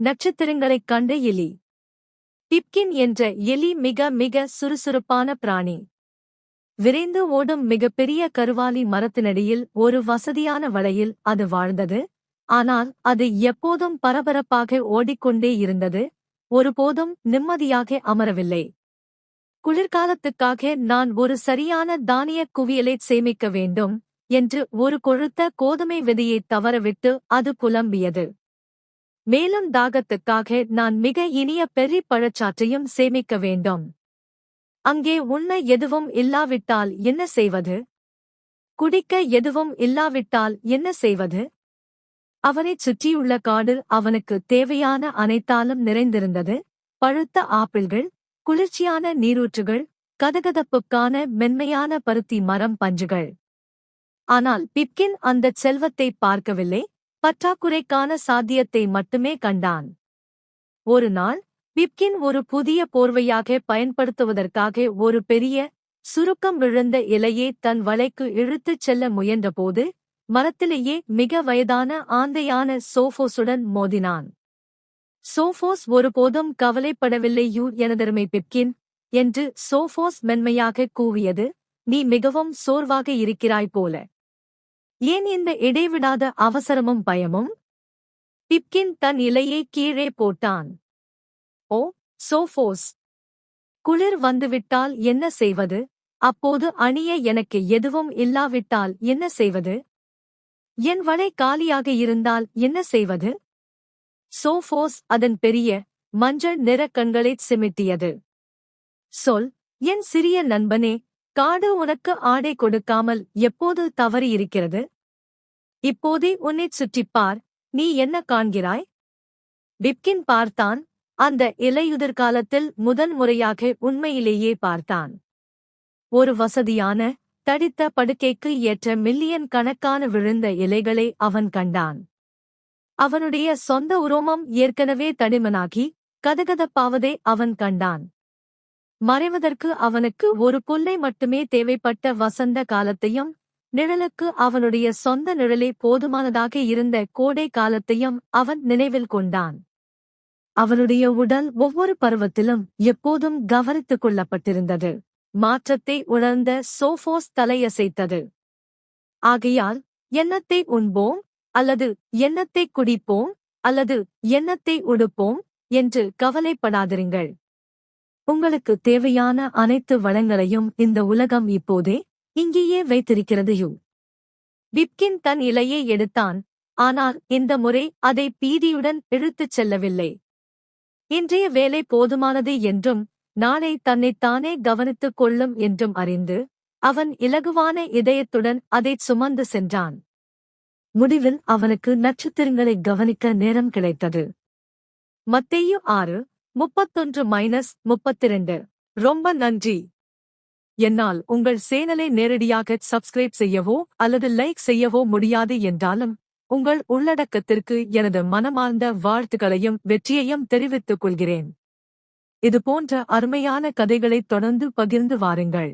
நட்சத்திரங்களைக் கண்ட எலி. டிப்கின் என்ற எலி மிக மிக சுறுசுறுப்பான பிராணி. விரைந்து ஓடும் மிகப்பெரிய கருவாலி மரத்தினடியில் ஒரு வசதியான வலையில் அது வாழ்ந்தது. ஆனால் அது எப்போதும் பரபரப்பாக ஓடிக்கொண்டே இருந்தது. ஒருபோதும் நிம்மதியாக அமரவில்லை. குளிர்காலத்துக்காக நான் ஒரு சரியான தானியக் குவியலைச் சேமிக்க வேண்டும் என்று ஒரு கொழுத்த கோதுமை விதையைத் தவறவிட்டு அது புலம்பியது. மேலும் தாகத்துக்காக நான் மிக இனிய பெரிய பழச்சாற்றையும் சேமிக்க வேண்டும். அங்கே உண்ண எதுவும் இல்லாவிட்டால் என்ன செய்வது? குடிக்க எதுவும் இல்லாவிட்டால் என்ன செய்வது? அவனைச் சுற்றியுள்ள காடு அவனுக்கு தேவையான அனைத்தாலும் நிறைந்திருந்தது. பழுத்த ஆப்பிள்கள் குளிர்ச்சியான நீரூற்றுகள் கதகதப்புக்கான மென்மையான பருத்தி மரம் பஞ்சுகள். ஆனால் பிப்கின் அந்தச் செல்வத்தை பார்க்கவில்லை. பற்றாக்குறைக்கான சாத்தியத்தை மட்டுமே கண்டான். ஒரு நாள் பிப்கின் ஒரு புதிய போர்வையாக பயன்படுத்துவதற்காக ஒரு பெரிய சுருக்கம் விழுந்த இலையை தன் வலைக்கு இழுத்துச் செல்ல முயன்றபோது மரத்திலேயே மிக வயதான ஆந்தையான சோஃபோஸுடன் மோதினான். சோஃபோஸ் ஒருபோதும் கவலைப்படவில்லை யூ எனதருமை பிப்கின் என்று சோஃபோஸ் மென்மையாக கூவியது நீ மிகவும் சோர்வாக இருக்கிறாய் போல. ஏன் இந்த இடைவிடாத அவசரமும் பயமும்? பிப்கின் தன் இலையை கீழே போட்டான். ஓ சோஃபோஸ். குளிர் வந்துவிட்டால் என்ன செய்வது? அப்போது அணிய எனக்கு எதுவும் இல்லாவிட்டால் என்ன செய்வது? என் வலை காலியாக இருந்தால் என்ன செய்வது? சோஃபோஸ் அதன் பெரிய மஞ்சள் நிற கண்களைச் சிமிட்டியது. சொல் என் சிறிய நண்பனே காடு உனக்கு ஆடை கொடுக்காமல் எப்போது தவறி இருக்கிறது? இப்போதே உன்னைச் சுற்றிப்பார் நீ என்ன காண்கிறாய்? பிப்கின் பார்த்தான் அந்த இலையுதிர்காலத்தில் முதன் முறையாக உண்மையிலேயே பார்த்தான். ஒரு வசதியான தடித்த படுக்கைக்கு ஏற்ற மில்லியன் கணக்கான விழுந்த இலைகளை அவன் கண்டான். அவனுடைய சொந்த உரோமம் ஏற்கனவே தடிமனாகி கதகதப்பாவதை அவன் கண்டான். மறைவதற்கு அவனுக்கு ஒரு புல்லை மட்டுமே தேவைப்பட்ட வசந்த காலத்தையும் நிழலுக்கு அவனுடைய சொந்த நிழலே போதுமானதாக இருந்த கோடை காலத்தையும் அவன் நினைவில் கொண்டான். அவனுடைய உடல் ஒவ்வொரு பருவத்திலும் எப்போதும் கவனித்துக் கொள்ளப்பட்டிருந்தது. மாற்றத்தை உணர்ந்த சோஃபோஸ் தலையசைத்தது. ஆகையால் எண்ணத்தை உண்போம் அல்லது எண்ணத்தை குடிப்போம் அல்லது எண்ணத்தை உடுப்போம் என்று கவலைப்படாதிருங்கள். உங்களுக்கு தேவையான அனைத்து வளங்களையும் இந்த உலகம் இப்போதே இங்கேயே வைத்திருக்கிறது. யூ. பிப்கின் தன் இலையை எடுத்தான். ஆனால் இந்த முறை அதை பீதியுடன் இழுத்துச் செல்லவில்லை. இன்றைய வேலை போதுமானது என்றும் நாளை தன்னைத்தானே கவனித்துக் கொள்ளும் என்றும் அறிந்து அவன் இலகுவான இதயத்துடன் அதைச் சுமந்து சென்றான். முடிவில் அவனுக்கு நட்சத்திரங்களை கவனிக்க நேரம் கிடைத்தது. மத்தேயு ஆறு முப்பத்தொன்று மைனஸ் முப்பத்திரண்டு. ரொம்ப நன்றி. என்னால் உங்கள் சேனலை நேரடியாக சப்ஸ்கிரைப் செய்யவோ அல்லது லைக் செய்யவோ முடியாது என்றாலும் உங்கள் உள்ளடக்கத்திற்கு எனது மனமார்ந்த வாழ்த்துக்களையும் வெற்றியையும் தெரிவித்துக் கொள்கிறேன். இது போன்ற அருமையான கதைகளை தொடர்ந்து பகிர்ந்து வாருங்கள்.